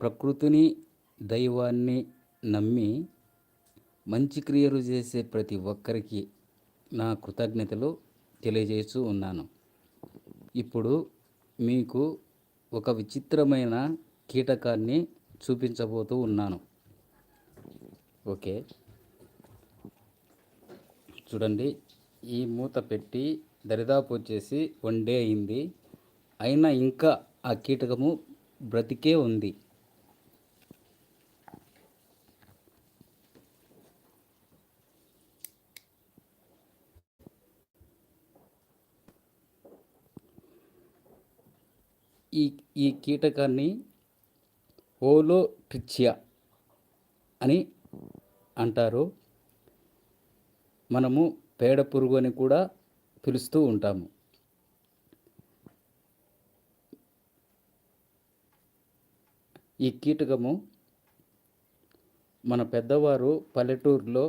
ప్రకృతిని దైవాన్ని నమ్మి మంచి క్రియలు చేసే ప్రతి ఒక్కరికి నా కృతజ్ఞతలు తెలియజేస్తూ ఉన్నాను. ఇప్పుడు మీకు ఒక విచిత్రమైన కీటకాన్ని చూపించబోతూ ఉన్నాను. ఓకే. చూడండి ఈ మూత పెట్టి దరిదాపు వచ్చేసి వన్ డే అయింది. అయినా ఇంకా ఆ కీటకము బ్రతికే ఉంది. ఈ ఈ కీటకాన్ని ఓలోట్రిచియా అని అంటారు. మనము పేడ పురుగు అని కూడా పిలుస్తూ ఉంటాము. ఈ కీటకము మన పెద్దవారు పల్లెటూరులో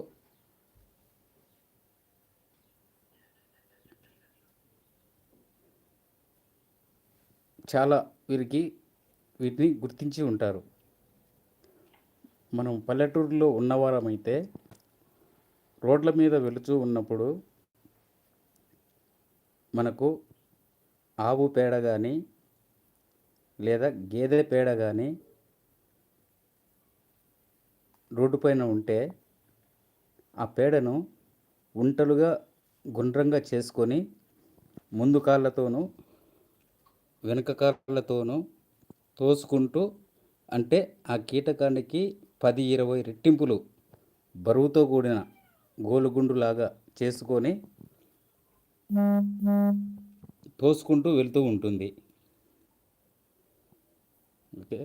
చాలా వీరికి వీటిని గుర్తించి ఉంటారు. మనం పల్లెటూరులో ఉన్నవారమైతే రోడ్ల మీద వెళుతూ ఉన్నప్పుడు మనకు ఆవు పేడ కానీ లేదా గేదె పేడ కానీ రోడ్డు పైన ఉంటే ఆ పేడను ఉంటలుగా గుండ్రంగా చేసుకొని ముందు కాళ్ళతోనూ వెనుక కాళ్ళతోనూ తోసుకుంటూ అంటే ఆ కీటకానికి పది ఇరవై రెట్టింపులు బరువుతో కూడిన గోలుగుండులాగా చేసుకొని తోసుకుంటూ వెళ్తూ ఉంటుంది. ఓకే?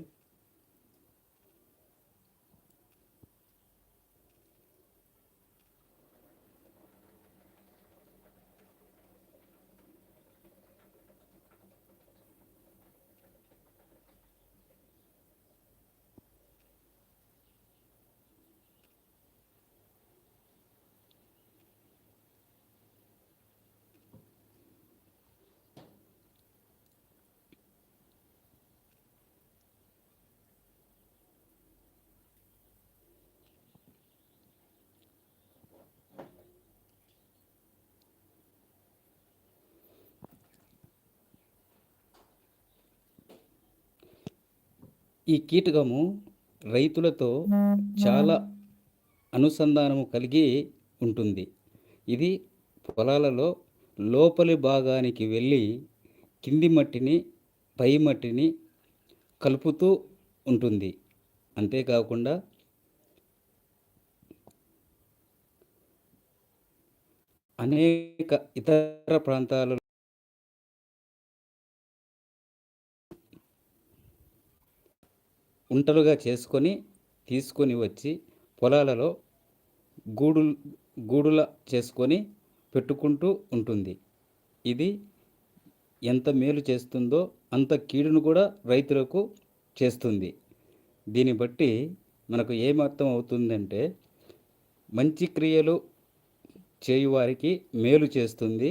ఈ కీటకము రైతులతో చాలా అనుసంధానము కలిగి ఉంటుంది. ఇది పొలాలలో లోపలి భాగానికి వెళ్ళి కింది మట్టిని పై మట్టిని కలుపుతూ ఉంటుంది. అంతేకాకుండా అనేక ఇతర ప్రాంతాలలో ఉంటలుగా చేసుకొని తీసుకొని వచ్చి పొలాలలో గూడు గూడుల చేసుకొని పెట్టుకుంటూ ఉంటుంది. ఇది ఎంత మేలు చేస్తుందో అంత కీడును కూడా రైతులకు చేస్తుంది. దీన్ని బట్టి మనకు ఏమర్థం అవుతుందంటే మంచి క్రియలు చేయువారికి మేలు చేస్తుంది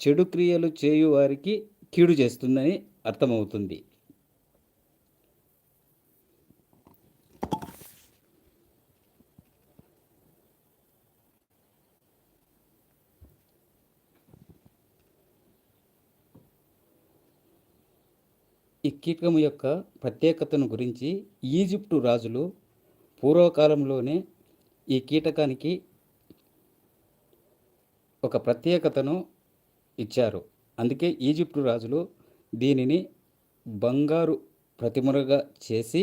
చెడు క్రియలు చేయువారికి కీడు చేస్తుందని అర్థమవుతుంది. ఈ కీటకము యొక్క ప్రత్యేకతను గురించి ఈజిప్టు రాజులు పూర్వకాలంలోనే ఈ కీటకానికి ఒక ప్రత్యేకతను ఇచ్చారు. అందుకే ఈజిప్టు రాజులు దీనిని బంగారు ప్రతిమలుగా చేసి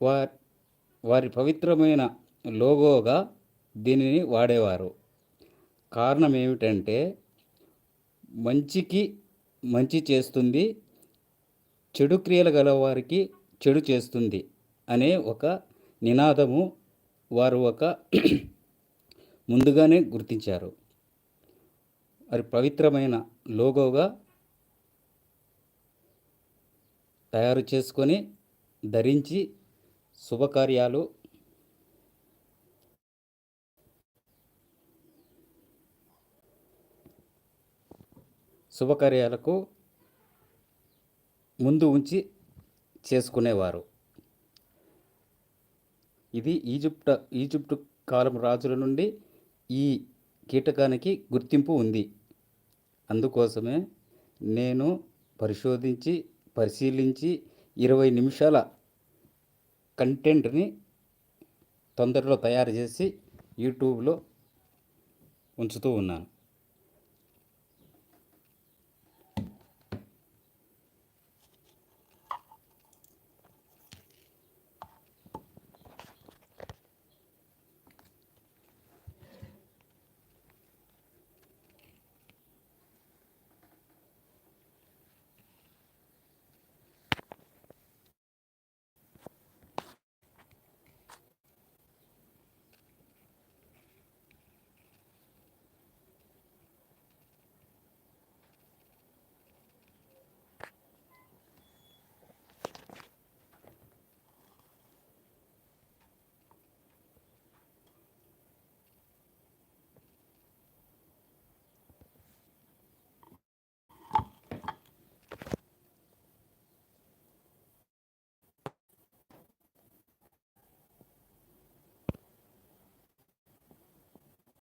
వా వారి పవిత్రమైన లోగోగా దీనిని వాడేవారు. కారణం ఏమిటంటే మంచికి మంచి చేస్తుంది చెడు క్రియలు గలవారికి చెడు చేస్తుంది అనే ఒక నినాదము వారు ఒక ముందుగానే గుర్తించారు. మరి పవిత్రమైన లోగోగా తయారు చేసుకొని ధరించి శుభకార్యాలు శుభకార్యాలకు ముందు ఉంచి చేసుకునేవారు. ఇది ఈజిప్ట్ ఈజిప్టు కాలం రాజుల నుండి ఈ కీటకానికి గుర్తింపు ఉంది. అందుకోసమే నేను పరిశోధించి పరిశీలించి ఇరవై నిమిషాల కంటెంట్ని తొందరలో తయారు చేసి యూట్యూబ్లో ఉంచుతూ ఉన్నాను.